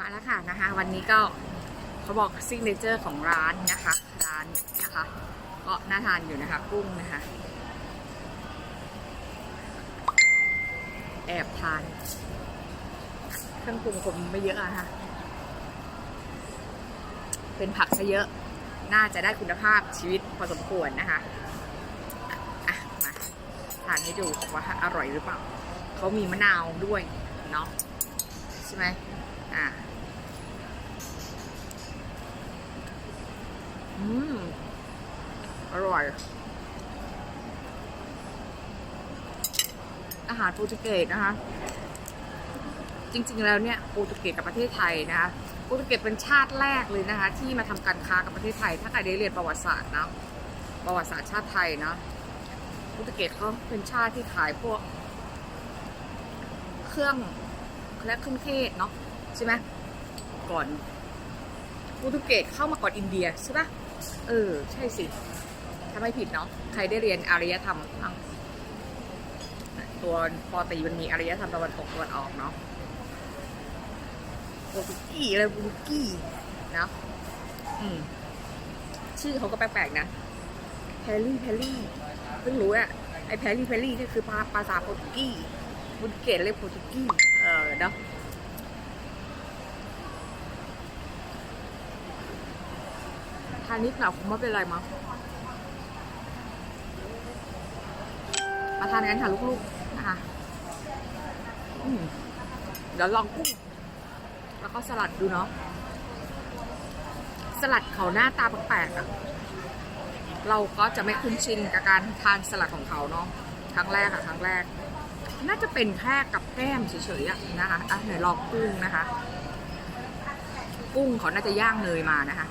มาแล้วค่ะนะคะ วันนี้ก็เขาบอกซิกเนเจอร์ของร้านนะคะ ร้านนะคะ ก็น่าทานอยู่นะคะ กุ้งนะคะ แอบทานเครื่องปรุงผมไม่เยอะอะค่ะ เป็นผักซะเยอะ น่าจะได้คุณภาพชีวิตพอสมควรนะคะอะมาทานให้ดูว่าอร่อยหรือเปล่า เขามีมะนาวด้วยเนาะ ช่ไหมอะอืม อร่อย อาหารโปรตุเกสนะคะ จริงๆแล้วเนี่ยโปรตุเกสกับประเทศไทยนะคะโปรตุเกสเป็นชาติแรกเลยนะคะ ที่มาทำการค้ากับประเทศไทย ถ้าใครได้เรียนประวัติศาสตร์เนาะประวัติศาสตร์ชาติไทยเนาะโปรตุเกสเขาเป็นชาติที่ขายพวก เครื่อง และเครื่องเทศเนาะใช่ไหมก่อนโปรตุเกสเข้ามาก่อนอินเดียใช่ปะเออ ใช่สิถ้าไม่ผิดเนาะใครได้เรียนอารยธรรมบ้างตัวปอตีมันมีอารยธรรมตะวันตกตะวันออกเนาะโปรตุกีอะไรโปรตุกีนะอืมชื่อเขาก็แปลกๆนะแพรรี่แพรรี่เพิ่งรู้อะไอแพรรี่แพรรี่นี่คือภาภาษาโปรตุกีโปรตุเกสเรียกโปรตุกี เออเนาะทานนิดหน่อยคงไม่เป็นไรมั้งมาทานกันค่ะลูกๆนะคะเดี๋ยวลองกุ้งแล้วก็สลัดดูเนาะสลัดเขาหน้าตาแปลกๆอะเราก็จะไม่คุ้นชินกับการทานสลัดของเขาเนาะครั้งแรกอะครั้งแรก น่าจะเป็นแค่กับแก้มเฉยๆนะคะอะเดี๋ยวลองกุ้งนะคะ กุ้งเขาน่าจะย่างเนยมานะคะ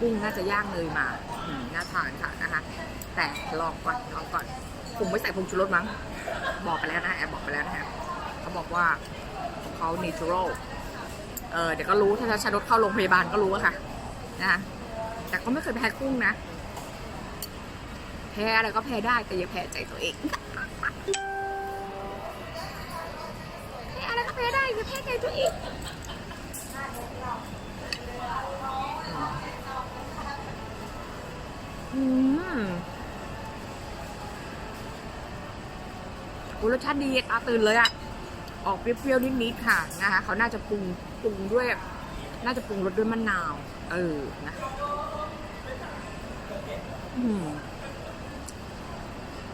กุ้งน่าจะย่างเนยมาน่าทานค่ะนะคะ แต่ลองก่อนลองก่อนผมไม่ใส่ผงชูรสมั้ง บอกไปแล้วนะแอบบอกไปแล้วนะคะเขาบอกว่าเขา natural เออเดี๋ยวก็รู้ถ้าชารถเข้าโรงพยาบาลก็รู้อะค่ะนะคะแต่ก็ไม่เคยแพ้กุ้งนะ แพ้อะไรก็แพ้ได้แต่อย่าแพ้ใจตัวเอง พ้อไรก็แพ้ได้ย่าแพ้ใจตัวเองอืมรสชาติดีตาตื่นเลยอะออกเปรี้ยวๆนิดๆค่ะนะคะเขาน่าจะปรุงปรุงด้วย น่าจะปรุงรสด้วยมะนาว เออนะอืม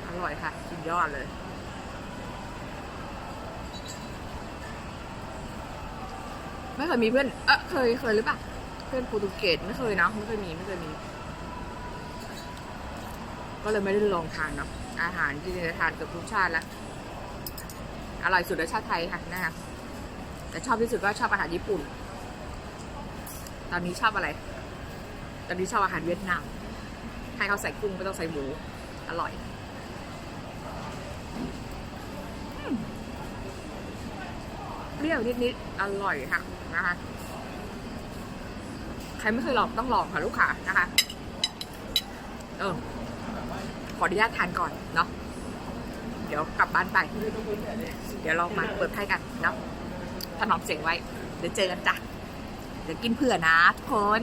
อร่อยค่ะสุดยอดเลย ไม่เคยมีเพื่อนเออเคยเคยหรือเปล่าเพื่อนโปรตุเกสไม่เคยนะไม่เคยมีไม่เคยมี ก็เลยไม่ได้ลองทานเนาะอาหารที่จะทานเกับทุกชาติแล้วอร่อยสุดในชาติไทยค่ะนะคะแต่ชอบที่สุดก็ชอบอาหารญี่ปุ่น ตอนนี้ชอบอะไร ตอนนี้ชอบอาหารเวียดนามให้เขาใส่กุ้งไม่ต้องใส่หมู อร่อยอืมเป รี้ยวนิดๆ อร่อยค่ะนะคะ ใครไม่เคยลองต้องลองค่ะลูกค้านะคะ เออ ขออนุญาตทานก่อนเนาะ เดี๋ยวกลับบ้านไป เดี๋ยวเรามาเปิดไพ่กันเนาะถนอมเสียงไว้ เดี๋ยวเจอกันจ้ะ เดี๋ยวกินเผื่อนะทุกคน